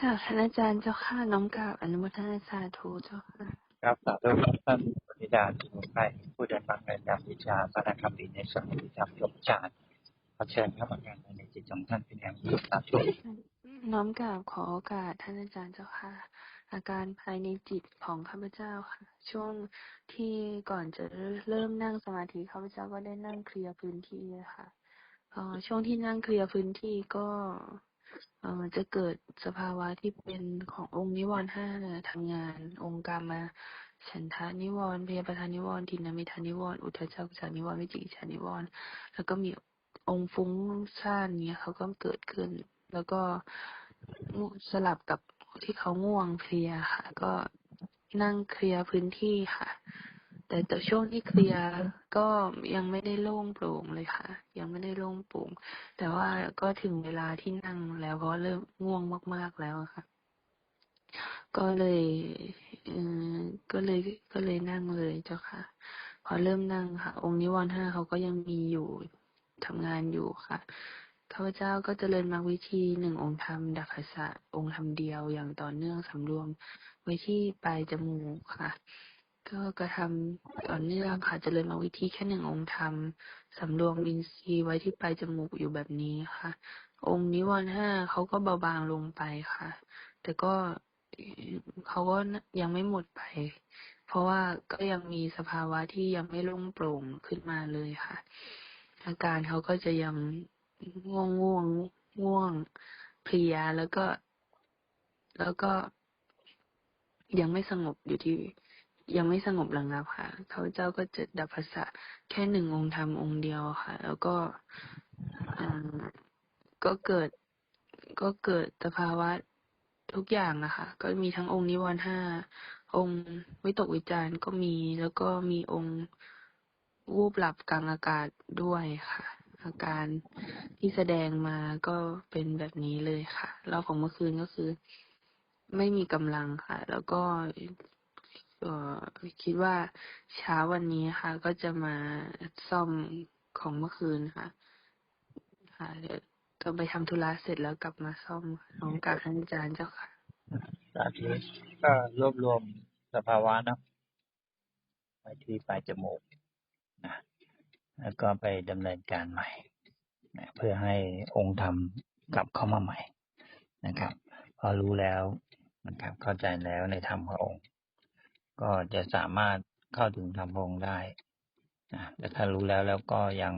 กราบท่านอาจารย์เจ้าค่ะน้อมกราบอนุโมทนาสาธุเจ้าค่ะครับสาธุครับท่านปณิดาสมุนไพรผู้เดินฟังในการวิชาพระธรรมดีในสมุนธรรมยมฌานขอเชิญครับอาการในจิตของท่านเป็นอย่างสุดสาธุน้อมกราบขอโอกาสท่านอาจารย์เจ้าค่ะ อาการภายในจิตของข้าพเจ้าค่ะ ช่วงที่ก่อนจะเริ่มนั่งสมาธิข้าพเจ้าก็ได้นั่งเคลียร์พื้นที่ค่ะเอ่อช่วงที่นั่งเคลียร์พื้นที่ก็เอ่อ จะเกิดสภาวะที่เป็นขององค์นิวรณ์ห้าทำงาน องค์กรรมาฉันทานิวรณ์พยาปทานิวรณ์ทินามิทานิวรณ์อุทธัจจะกุศลนิวรณ์วิจิกิจานิวรณ์แล้วก็มีองค์ฟุ้งซ่านเนี้ยเขาก็เกิดขึ้น แล้วก็สลับกับที่เขาง่วงเพลียค่ะ ก็นั่งเคลียร์พื้นที่ค่ะ แต่แต่ช่วงที่เคลียร์ก็ยังไม่ได้โล่งโปร่งเลยค่ะ ยังไม่ได้โล่งโปร่งแต่ว่าก็ถึงเวลาที่นั่งแล้วเพราะเริ่มง่วงมาก ๆแล้วค่ะ ก็เลยเออก็เลยก็เลยนั่งเลยเจ้าค่ะ พอเริ่มนั่งค่ะ องค์นิวรณ์ห้าเขาก็ยังมีอยู่ทำงานอยู่ค่ะข้าพเจ้าก็จเจริญมรรควิธีหนึ่งองค์ธรรมดักขสะองค์ธรรมเดียวอย่างต่อเนื่องสำรวมไว้ที่ปลายจมูกค่ะ ก็กระทำต่อเนื่องค่ะ เจริญมรรควิธีแค่หนึ่งองค์ธรรมสำรวมอินทรีย์ไว้ที่ปลายจมูกอยู่แบบนี้ค่ะ องค์นิวรณ์ห้าเขาก็เบาบางลงไปค่ะ แต่ก็เขาก็ยังไม่หมดไป เพราะว่าก็ยังมีสภาวะที่ยังไม่ล่งโปร่งขึ้นมาเลยค่ะ อาการเขาก็จะยังง่วงง่วงง่วงเพลียแล้วก็ แล้วก็ยังไม่สงบอยู่ที่ ยังไม่สงบระงับค่ะเขาเจ้าก็จะดับภาษะแค่หนึ่งองค์ธรรมองค์เดียวค่ะ แล้วก็ก็เกิดก็เกิดสภาวะทุกอย่างนะคะก็มีทั้งองค์นิวรณ์ห้าองค์วิตกวิจารณ์ก็มีแล้วก็มีองค์วูบหลับกลางอากาศด้วยค่ะ อาการที่แสดงมาก็เป็นแบบนี้เลยค่ะรอบของเมื่อคืนก็คือ ไม่มีกำลังค่ะ แล้วก็ คิดว่าเช้าวันนี้ค่ะ ก็จะมาซ่อมของเมื่อคืนค่ะ ค่ะเดี๋ยวต้องไปทำธุระเสร็จแล้วกลับมาซ่อมน้องกับท่านอาจารย์เจ้าค่ะสาธุก็รวบรวมสภาวะเนาะไว้ที่ปลายจมูกนะแล้วก็ไปดำเนินการใหม่นะเพื่อให้องค์ธรรมกลับเข้ามาใหม่นะครับ พอรู้แล้วนะครับ เข้าใจแล้วในธรรมขององค์ ก็จะสามารถเข้าถึงธรรมของได้นะแต่ถ้ารู้แล้วแล้วก็ยัง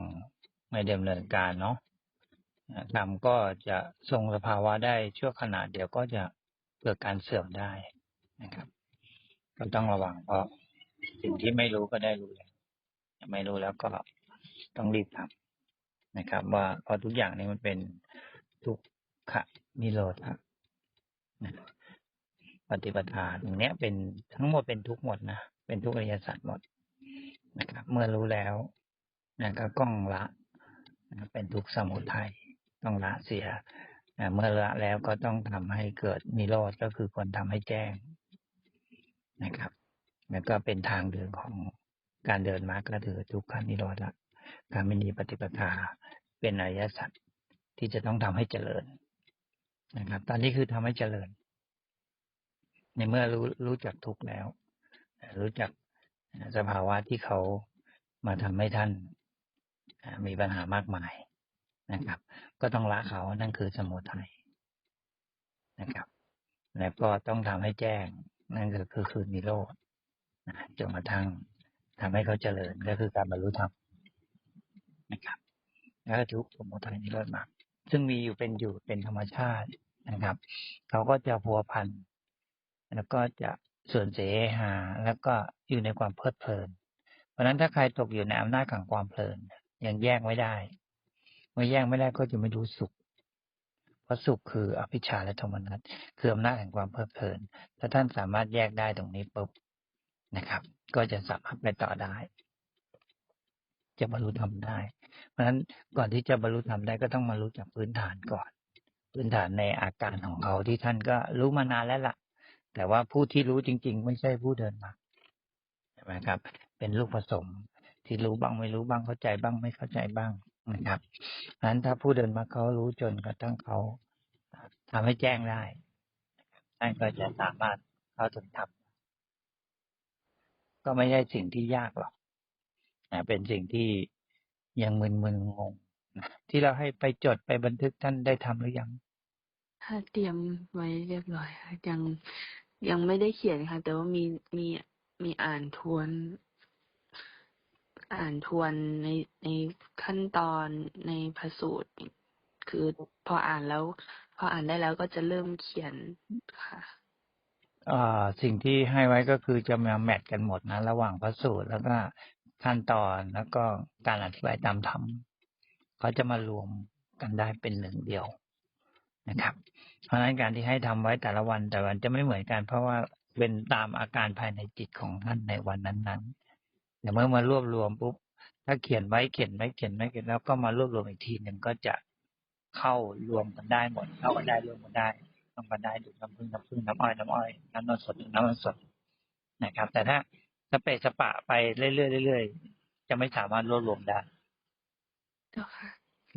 ไม่ดำเนินการเนาะนะธรรมก็จะทรงสภาวะได้ชั่วขณะเดียวก็จะเกิดการเสื่อมได้นะครับ ก็ต้องระวังเพราะสิ่งที่ไม่รู้ก็ได้รู้แล้วไม่รู้แล้วก็ต้องรีบทำนะครับ ว่าเพราะทุกอย่างนี้มันเป็นทุกขะนิโรธนะ ปฏิปทาตรงนี้ยเป็นทั้งหมดเป็นทุกหมดนะ เป็นทุกอริยสัจหมดนะครับ เมื่อรู้แล้วนะก็ก้องละนะเป็นทุกสมุทัยต้องละเสียนะเมื่อละแล้วก็ต้องทำให้เกิดนิโรธก็คือควรทำให้แจ้งนะครับแล้วก็เป็นทางเดินของการเดินมาก็คือทุกขานิโรธละการไมินีปฏิปทาเป็นอริยสัจที่จะต้องทำให้เจริญนะครับ ตอนนี้คือทำให้เจริญ ในเมื่อรู้รู้จักทุกแล้ว รู้จักสภาวะที่เขามาทำให้ท่านมีปัญหามากมายนะครับ ก็ต้องละเขานั่นคือสมุทัยนะครับ แล้วก็ต้องทำให้แจ้งนั่นก็คือคือนิโรธจนกระทั่งทำให้เขาเจริญก็คือการบรรลุธรรมนะครับแล้วก็ทุกสมุทัยนิโรธมาซึ่งมีอยู่เป็นอยู่เป็นธรรมชาตินะครับ เขาก็จะพัวพัน แล้วก็จะส่วนเสหา แล้วก็อยู่ในความเพลิดเพลิน เพราะนั้นถ้าใครตกอยู่ในอำนาจของความเพลินยังแยกไม่ได้ เมื่อแยกไม่ได้ก็จะไม่รู้สุข เพราะสุขคืออภิชาและโทมนัสคืออำนาจแห่งความเพลิดเพลิน ถ้าท่านสามารถแยกได้ตรงนี้ปุ๊บนะครับ ก็จะสามารถไปต่อได้ จะบรรลุธรรมได้ เพราะฉะนั้นก่อนที่จะบรรลุธรรมได้ก็ต้องมารู้จักพื้นฐานก่อน พื้นฐานในอาการของเขาที่ท่านก็รู้มานานแล้วล่ะ แต่ว่าผู้ที่รู้จริง ๆ ไม่ใช่ผู้เดินมาใช่ไหมครับ เป็นลูกผสม ที่รู้บ้างไม่รู้บ้างเข้าใจบ้างไม่เข้าใจบ้างนะครับเพราะฉะนั้นถ้าผู้เดินมาเขารู้จนกระทั่งเขาทำให้แจ้งได้ท่านก็จะสามารถเข้าถึงธรรมก็ไม่ใช่สิ่งที่ยากหรอกนะเป็นสิ่งที่ยังมึนมึนงงนะที่เราให้ไปจดไปบันทึกท่านได้ทำหรือยัง ถ้าเตรียมไว้เรียบร้อยยัง ยังไม่ได้เขียนค่ะ แต่ว่ามีมีมีอ่านทวน อ่านทวนในในขั้นตอนในพระสูตร คือพออ่านแล้ว พออ่านได้แล้วก็จะเริ่มเขียนค่ะอ่าสิ่งที่ให้ไว้ก็คือจะมาแมทกันหมดนะ ระหว่างพระสูตรแล้วก็ขั้นตอนแล้วก็การอธิบายตามธรรมเขาจะมารวมกันได้เป็นหนึ่งเดียว นะครับ เพราะฉะนั้นการที่ให้ทำไว้แต่ละวันแต่ละวันจะไม่เหมือนกัน เพราะว่าเป็นตามอาการภายในจิตของท่านในวันนั้นๆแต่เมื่อมารวบรวมปุ๊บถ้าเขียนไว้เขียนไว้เขียนไว้เขียนแล้วก็มารวบรวมอีกทีหนึ่งก็จะเข้ารวมกันได้หมด เข้ากันได้รวมกันได้ต้องกันได้ดูดน้ำผึ้งน้ำผึ้งน้ำอ้อยน้ำอ้อยน้ำนมสดน้ำนมสดนะครับ แต่ถ้าสเปะสปะไปเรื่อยๆเรื่อยๆจะไม่สามารถรวบรวมได้เจ้าค่ะ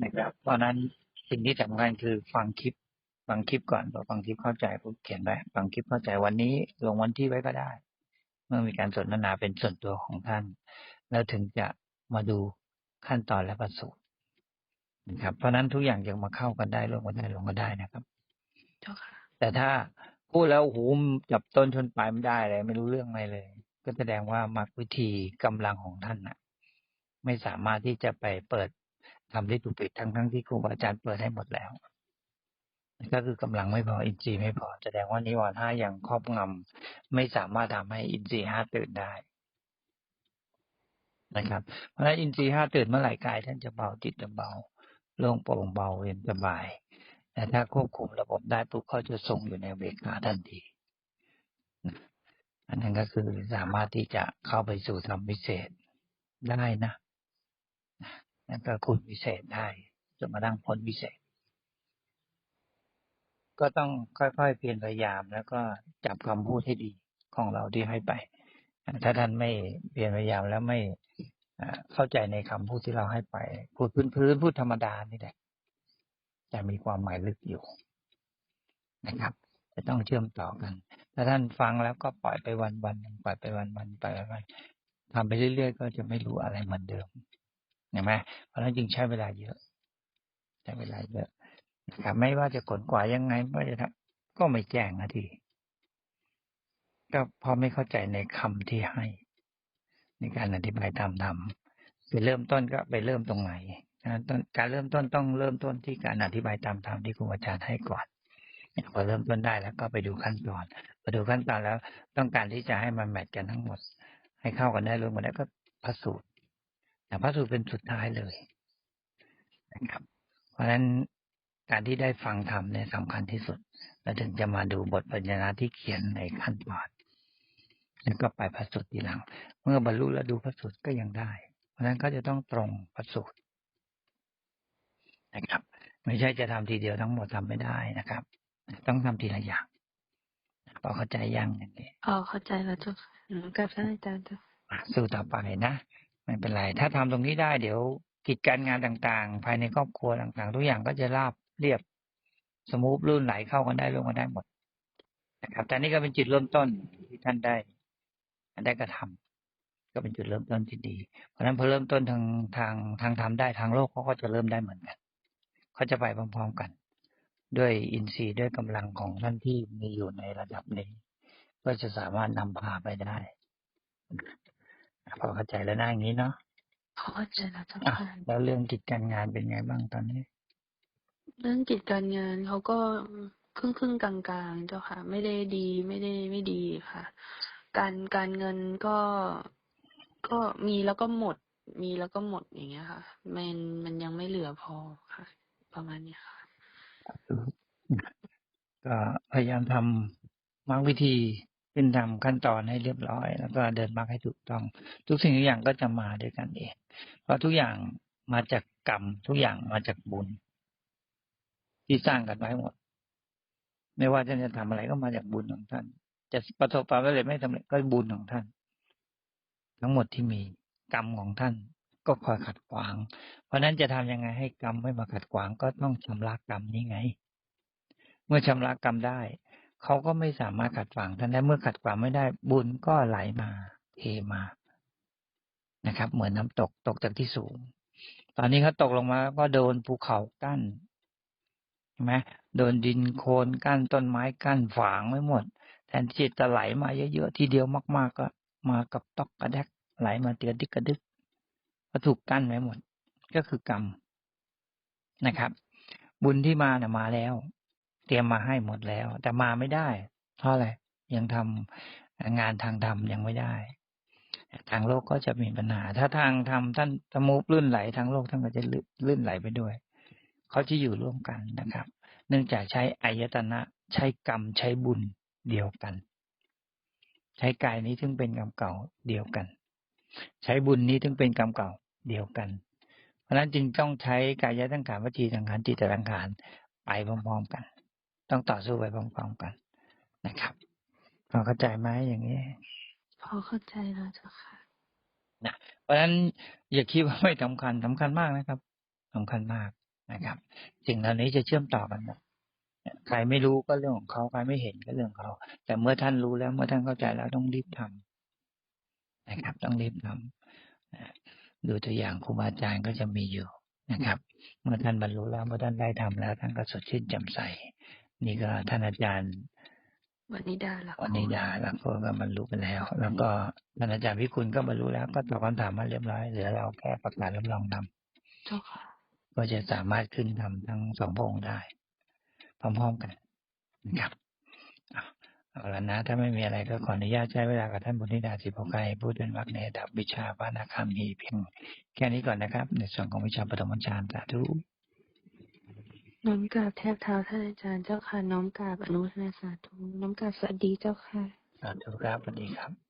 นะครับเพราะฉะนั้น สิ่งที่สำคัญคือฟังคลิปฟังคลิปก่อนพอฟังคลิปเข้าใจปุ๊บเขียนไว้ฟังคลิปเข้าใจวันนี้ลงวันที่ไว้ก็ได้ เมื่อมีการสนทนาเป็นส่วนตัวของท่าน แล้วถึงจะมาดูขั้นตอนและประสูตรนะครับ เพราะฉะนั้นทุกอย่างยังมาเข้ากันได้ลงกันได้ลงกันได้นะครับเจ้าค่ะแต่ถ้าพูดแล้วโอ้โหจับต้นชนปลายไม่ได้เลยไม่รู้เรื่องอะไรเลย ก็แสดงว่ามรรควิธีกำลังของท่านน่ะ ไม่สามารถที่จะไปเปิด ทำที่ถูกปิดทั้งทั้งที่ครูบาอาจารย์เปิดให้หมดแล้ว ก็คือกำลังไม่พออินทรีย์ไม่พอ แสดงว่านิวรณ์ห้ายังครอบงำไม่สามารถทำให้อินทรีย์ห้าตื่นได้นะครับ เพราะฉะนั้นอินทรีย์ห้าตื่นเมื่อไหร่กายท่านจะเบาจิตจะเบาโล่งโปร่งเบาเย็นสบายแต่ถ้าควบคุมระบบได้ปุ๊บเขาจะทรงอยู่ในเบกขาทันทีอันนั้นก็คือสามารถที่จะเข้าไปสู่ธรรมวิเศษได้นะ นั่นก็คุณวิเศษได้จะมาดังพ้นวิเศษ ก็ต้องค่อยๆเพียรพยายามแล้วก็จับคำพูดให้ดีของเราที่ให้ไป ถ้าท่านไม่เพียรพยายามแล้วไม่เข้าใจในคำพูดที่เราให้ไป พูดพื้นๆพูดธรรมดานี่แหละแต่มีความหมายลึกอยู่นะครับจะต้องเชื่อมต่อกัน ถ้าท่านฟังแล้วก็ปล่อยไปวันวันๆปล่อยไปวันวันๆไปวันๆทำไปเรื่อยๆ ก็จะไม่รู้อะไรเหมือนเดิม เห็นไหมเพราะฉะนั้นจึงใช้เวลาเยอะใช้เวลาเยอะนะครับไม่ว่าจะขนกว่ายังไงไม่ว่าจะทำก็ไม่แจ้งนาทีก็เพราะไม่เข้าใจในคำที่ให้ ในการอธิบายตามธรรมไปเริ่มต้นก็ไปเริ่มตรงไหนนะต้นการเริ่มต้นต้องเริ่มต้นที่การอธิบายตามธรรมที่ครูอาจารย์ให้ก่อนพอเริ่มต้นได้แล้วก็ไปดูขั้นตอนพอดูขั้นตอนแล้วต้องการที่จะให้มันแมทกันทั้งหมด ให้เข้ากันได้รวมกันได้ก็พระสูตร แต่พระสูตรเป็นสุดท้ายเลยนะครับ เพราะฉะนั้นการที่ได้ฟังธรรมเนี่ยสำคัญที่สุด แล้วถึงจะมาดูบทปัญญาที่เขียนในขั้นตอนแล้วก็ไปพระสูตรทีหลัง เมื่อบรรลุแล้วดูพระสูตรก็ยังได้ เพราะฉะนั้นก็จะต้องตรงพระสูตรนะครับ ไม่ใช่จะทำทีเดียวทั้งหมดทำไม่ได้นะครับ ต้องทำทีละอย่างพอเข้าใจยังอย่างนี้พอเข้าใจแล้วเจ้าค่ะหนูกับท่านอาจารย์เจ้าค่ะอะสู้ต่อไปนะ ไม่เป็นไร ถ้าทำตรงนี้ได้เดี๋ยวกิจการงานต่างๆ ภายในครอบครัวต่างๆ ทุกอย่างก็จะราบเรียบสมูทลื่นไหลเข้ากันได้ลงกันได้หมดนะครับแต่นี่ก็เป็นจุดเริ่มต้นที่ท่านได้ได้กระทำก็เป็นจุดเริ่มต้นที่ดี เพราะฉะนั้นพอเริ่มต้นทางทางทางธรรมได้ทางโลกเขาก็จะเริ่มได้เหมือนกันเขาจะไปพร้อมๆกัน ด้วยอินทรีย์ด้วยกำลังของท่านที่มีอยู่ในระดับนี้ ก็จะสามารถนำพาไปได้ พอเข้าใจแล้วนะอย่างนี้เนาะพอเข้าใจแล้วเจ้าอะค่ะแล้วเรื่องกิจการงานเป็นไงบ้างตอนนี้ เรื่องกิจการงานเขาก็ครึ่งครึ่งๆกลางๆเจ้าค่ะ ไม่ได้ดีไม่ได้ไม่ดีค่ะ การการเงินก็ก็มีแล้วก็หมด มีแล้วก็หมดอย่างเงี้ยค่ะ มันมันยังไม่เหลือพอค่ะ ประมาณเนี้ยค่ะก็พยายามทำมรรควิธี ขึ้นทำขั้นตอนให้เรียบร้อย แล้วก็เดินมรรคให้ถูกต้อง ทุกสิ่งทุกอย่างก็จะมาด้วยกันเอง เพราะทุกอย่างมาจากกรรม ทุกอย่างมาจากบุญ ที่สร้างกันไว้หมด ไม่ว่าท่านจะทำอะไรก็มาจากบุญของท่าน จะประสบความสำเร็จไม่สำเร็จก็บุญของท่าน ทั้งหมดที่มีกรรมของท่านก็คอยขัดขวาง เพราะฉะนั้นจะทำยังไงให้กรรมไม่มาขัดขวางก็ต้องชำระกรรมนี้ไง เมื่อชำระกรรมได้ เขาก็ไม่สามารถขัดขวางท่านได้เมื่อขัดขวางไม่ได้ บุญก็ไหลมาเทมานะครับ เหมือนน้ำตกตกจากที่สูง ตอนนี้เขาตกลงมา ก็โดนภูเขากั้นใช่ไหมโดนดินโคลนกั้นต้นไม้กั้นฝางไว้หมด แทนที่จะไหลมาเยอะๆทีเดียวมาก ๆ ก็ มากับตอกกระแดกไหลมาเตือนดิกกระดึกก็ถูกกั้นไว้หมด ก็คือกรรมนะครับ บุญที่มาเนี่ยมาแล้ว เตรียมมาให้หมดแล้ว แต่มาไม่ได้ เพราะอะไรยังทำงานทางธรรมยังไม่ได้ ทางโลกก็จะมีปัญหา ถ้าทางธรรมท่านสมูปลื่นไหลทางโลกท่านก็จะลื่นไหลไปด้วย เขาจะอยู่ร่วมกันนะครับ เนื่องจากใช้อายตนะใช้กรรมใช้บุญเดียวกัน ใช้กายนี้ถึงเป็นกรรมเก่าเดียวกัน ใช้บุญนี้ถึงเป็นกรรมเก่าเดียวกัน เพราะฉะนั้นจึงต้องใช้กายตั้งขานวจีตั้งขานจิตตั้งขานไปพร้อมๆกัน ต้องต่อสู้ไปพร้อมๆกันนะครับ พอเข้าใจไหมอย่างนี้ พอเข้าใจแล้วเจ้าค่ะนะเพราะฉะนั้นอย่าคิดว่าไม่สำคัญสำคัญมากนะครับสำคัญมากนะครับสิ่งเหล่านี้จะเชื่อมต่อกันนะใครไม่รู้ก็เรื่องของเขาใครไม่เห็นก็เรื่องของเขา แต่เมื่อท่านรู้แล้วเมื่อท่านเข้าใจแล้วต้องรีบทำนะครับ ต้องรีบทำนะดูตัวอย่างครูบาอาจารย์ก็จะมีอยู่นะครับ เมื่อท่านบรรลุแล้วเมื่อท่านได้ทำแล้วท่านก็สดชื่นแจ่มใส นี่ก็ท่านอาจารย์วันนี้ดาละวันนี้ดาแล้วก็บรรลุไปแล้ว แล้วก็ท่านอาจารย์พิคุณก็บรรลุแล้ว ก็ตอบคำถามมาเรียบร้อยเหลือเราแค่ประกาศรับรองทำเจ้าค่ะ ก็จะสามารถขึ้นทำทั้งสองพระองค์ได้ พร้อมๆกันนะครับเอาเอาละนะ ถ้าไม่มีอะไรก็ขออนุญาตใช้เวลากับท่านบุญนิดาสิโพไกพูดเป็นวักในระดับวิชาพระนาคามีเพียงแค่นี้ก่อนนะครับ ในส่วนของวิชาปฐมฌานสาธุ น้อมกราบแทบเท้าท่านอาจารย์เจ้าค่ะ น้อมกราบอนุโมทนาสาธุ น้อมกราบสวัสดีเจ้าค่ะ สาธุครับสวัสดีครับ